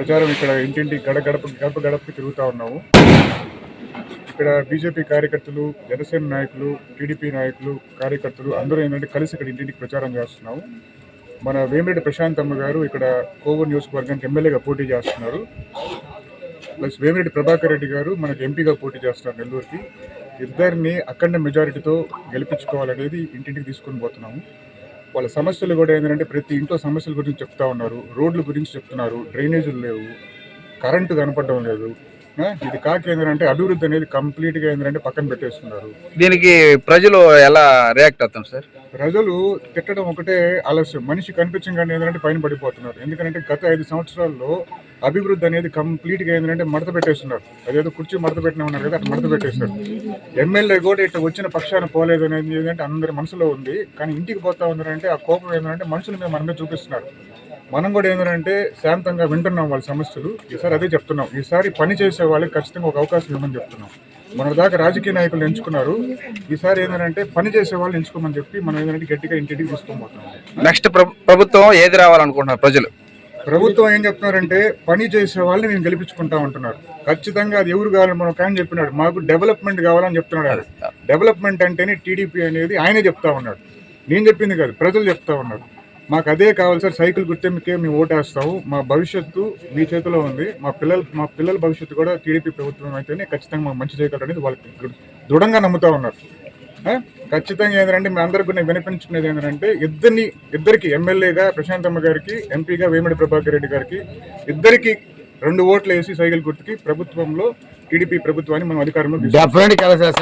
ప్రచారం ఇక్కడ ఇంటింటి గడ గడప గడప గడపకి తిరుగుతూ ఉన్నాము. ఇక్కడ బీజేపీ కార్యకర్తలు జనసేన నాయకులు టీడీపీ నాయకులు కార్యకర్తలు అందరూ ఏంటంటే కలిసి ఇక్కడ ఇంటింటికి ప్రచారం చేస్తున్నాము. మన వేమిరెడ్డి ప్రశాంత్ అమ్మ గారు ఇక్కడ కోవూరు నియోజకవర్గానికి ఎమ్మెల్యేగా పోటీ చేస్తున్నారు. ప్లస్ వేమిరెడ్డి ప్రభాకర్ రెడ్డి గారు మనకు ఎంపీగా పోటీ చేస్తున్నారు నెల్లూరుకి. ఇద్దరిని అఖండ మెజారిటీతో గెలిపించుకోవాలనేది ఇంటింటికి తీసుకొని పోతున్నాము. వాళ్ళ సమస్యలు కూడా ఏంటంటే ప్రతి ఇంట్లో సమస్యల గురించి చెప్తా ఉన్నారు. రోడ్ల గురించి చెప్తున్నారు. డ్రైనేజీలు లేవు. కరెంటు కనపడడం లేదు. ఇది కాక ఏంటంటే అభివృద్ధి అనేది కంప్లీట్గా ఏంటంటే పక్కన పెట్టేస్తున్నారు. దీనికి ప్రజలు ఎలా రియాక్ట్ అవుతాం సార్? ప్రజలు తిట్టడం ఒకటే ఆలస్యం. మనిషి కనిపించగానే ఏంటంటే పైన పడిపోతున్నారు. ఎందుకంటే గత ఐదు సంవత్సరాల్లో అభివృద్ధి అనేది కంప్లీట్గా ఏంటంటే మడత పెట్టేస్తున్నారు. అదేదో కుర్చీ మడత పెట్టిన ఉన్నారు కదా అట్లా మడత పెట్టేస్తున్నారు. ఎమ్మెల్యే కూడా ఇట్లా వచ్చిన పక్షాన పోలేదు అనేది ఏంటంటే అందరి మనసులో ఉంది. కానీ ఇంటికి పోతా ఉన్నారంటే ఆ కోపం ఏంటంటే మనుషుల మీద మన మీద చూపిస్తున్నారు. మనం కూడా ఏంటంటే శాంతంగా వింటున్నాం వాళ్ళ సమస్యలు. ఈసారి అదే చెప్తున్నాం. ఈసారి పని చేసే వాళ్ళకి ఖచ్చితంగా ఒక అవకాశం ఇవ్వమని చెప్తున్నాం. మన దాకా రాజకీయ నాయకులు ఎంచుకున్నారు. ఈసారి ఏంటంటే పని చేసే వాళ్ళు ఎంచుకోమని చెప్పి మనం ఏంటంటే గట్టిగా ఇంటింటికి తీసుకొని పోతాం నెక్స్ట్ ప్రభుత్వం ఏది రావాలనుకుంటున్నారు ప్రజలు? ప్రభుత్వం ఏం చెప్తున్నారంటే పని చేసే వాళ్ళని మేము గెలిపించుకుంటా ఉంటున్నారు. ఖచ్చితంగా అది ఎవరు కావాలని మనం కానీ చెప్పినాడు. మాకు డెవలప్మెంట్ కావాలని చెప్తున్నాడు డెవలప్మెంట్ అంటేనే టీడీపీ అనేది ఆయనే చెప్తా ఉన్నాడు. నేను చెప్పింది కాదు ప్రజలు చెప్తా ఉన్నారు. మాకు అదే కావాలి సార్ సైకిల్ గుర్తింపుకే మేము ఓటేస్తాము. మా భవిష్యత్తు మీ చేతిలో ఉంది. మా పిల్లలు మా పిల్లల భవిష్యత్తు కూడా టీడీపీ ప్రభుత్వం అయితేనే ఖచ్చితంగా మాకు మంచి చేయగలరు అనేది వాళ్ళకి దృఢంగా నమ్ముతా ఉన్నారు. ఖచ్చితంగా ఏంటంటే మీ అందరికి నేను వినిపించుకునేది ఏంటంటే ఇద్దరిని ఇద్దరికి ఎమ్మెల్యేగా ప్రశాంతమ్మ గారికి ఎంపీగా వేమిడి ప్రభాకర్ రెడ్డి గారికి ఇద్దరికి రెండు ఓట్లు వేసి సైకిల్ గుర్తుకి ప్రభుత్వంలో టీడీపీ ప్రభుత్వాన్ని మనం అధికారంలో డెఫినెట్ సార్.